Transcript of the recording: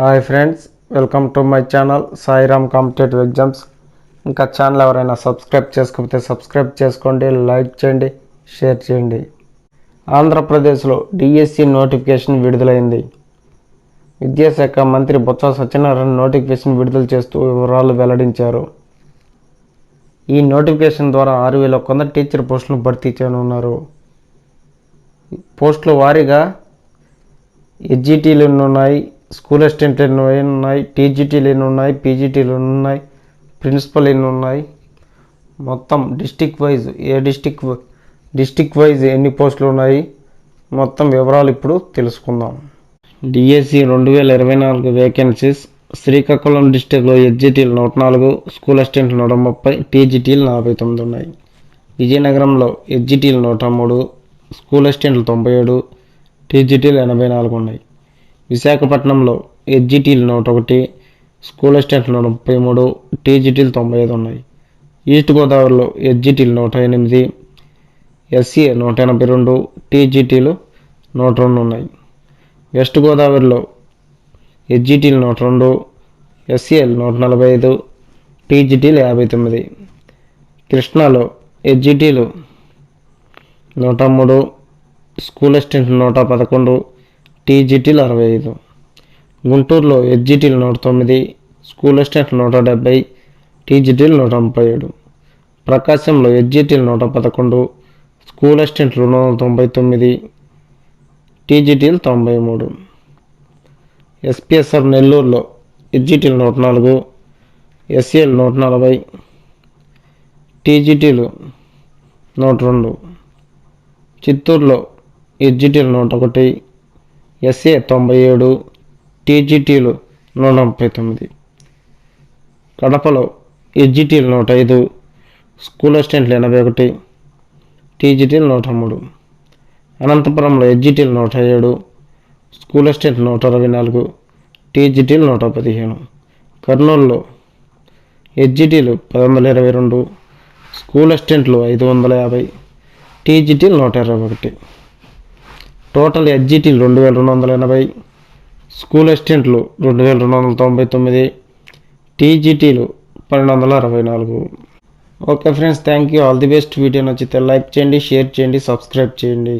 Hi friends welcome to my channel Sairam competitive exams ఇంకా channel ఎవరైనా subscribe చేసుకోకపోతే subscribe చేసుకోండి లైక్ చేయండి షేర్ చేయండి. ఆంధ్రప్రదేశ్లో డిఎస్సి నోటిఫికేషన్ విడుదలైంది. విద్యాశాఖ మంత్రి బొత్స సత్యనారాయణ నోటిఫికేషన్ విడుదల చేస్తూ వివరాలు వెల్లడించారు. ఈ నోటిఫికేషన్ ద్వారా ఆరు వేల కొంద టీచర్ పోస్టులను భర్తీ చేయనున్నారు. పోస్టుల వారీగా ఎడ్జిటీలు ఉన్నాయి. స్కూల్ అసిస్టెంట్ ఎన్ని ఉన్నాయి టీజీటీలు ఎన్ని ఉన్నాయి పీజీటీలు ఎన్ని ఉన్నాయి ప్రిన్సిపల్ ఎన్ని ఉన్నాయి మొత్తం డిస్టిక్ వైజ్ ఏ డిస్టిక్ డిస్టిక్ వైజ్ ఎన్ని పోస్టులు ఉన్నాయి? మొత్తం వివరాలు ఇప్పుడు తెలుసుకుందాం. డిఎస్సి రెండు వేల ఇరవై నాలుగు వేకెన్సీస్ శ్రీకాకుళం డిస్టిక్లో ఎడ్జిటీలు నూట నాలుగు స్కూల్ అసిస్టెంట్లు నూట ముప్పై టీజీటీలు నలభై తొమ్మిది ఉన్నాయి. విజయనగరంలో ఎడ్జిటీలు నూట మూడు స్కూల్ అసిస్టెంట్లు తొంభై ఏడు టీజీటీలు ఎనభై నాలుగు ఉన్నాయి. విశాఖపట్నంలో ఎడ్జిటీలు నూట ఒకటి స్కూల్ అసిస్టెంట్లు నూట ముప్పై మూడు టీజీటీలు తొంభై ఐదు ఉన్నాయి. ఈస్ట్ గోదావరిలో ఎడ్జిటీలు నూట ఎనిమిది ఎస్సీఏ నూట ఎనభై రెండు టీజీటీలు నూట రెండు ఉన్నాయి. వెస్ట్ గోదావరిలో ఎడ్జిటీలు నూట రెండు ఎస్సీఎల్ నూట నలభై ఐదు టీజీటీలు యాభై తొమ్మిది. కృష్ణాలో ఎడ్జిటీలు నూట మూడు స్కూల్ అసిస్టెంట్ నూట పదకొండు టీజీటీలు అరవై ఐదు. గుంటూరులో హెచ్జిటీలు నూట తొమ్మిది స్కూల్ ఎస్టేట్ నూట డెబ్బై టీజీటీలు నూట ముప్పై ఏడు. ప్రకాశంలో హెచ్జిటీలు నూట పదకొండు స్కూల్ ఎస్టేట్ రెండు వందల తొంభై తొమ్మిది టీజీటీలు తొంభై మూడు. ఎస్పీఎస్ఆర్ నెల్లూరులో హెచ్జిటీలు నూట నాలుగు ఎస్ఏలు నూట నలభై టీజీటీలు నూట రెండు. చిత్తూరులో హెచ్జిటీలు నూట ఒకటి ఎస్ఏ తొంభై ఏడు టీజీటీలు నూట ముప్పై తొమ్మిది. కడపలో హెచ్జిటీలు నూట ఐదు స్కూల్ అసిస్టెంట్లు ఎనభై ఒకటి టీజీటీలు నూట మూడు. అనంతపురంలో హెచ్జిటీలు నూట ఏడు స్కూల్ అసిస్టెంట్ నూట అరవై నాలుగు టీజీటీలు నూట పదిహేను. కర్నూలులో హెచ్జిటీలు పది వందల ఇరవై రెండు స్కూల్ అసిస్టెంట్లు ఐదు వందల యాభై టీజీటీలు నూట ఇరవై ఒకటి. టోటల్ హెచ్జిటీలు రెండు వేల రెండు వందల ఎనభై స్కూల్ అసిస్టెంట్లు రెండు వేల రెండు వందల తొంభై తొమ్మిది టీజీటీలు పన్నెండు వందల అరవై నాలుగు. Okay friends thank you. All the best. Video నచ్చితే లైక్ చేయండి షేర్ చేయండి సబ్స్క్రైబ్ చేయండి.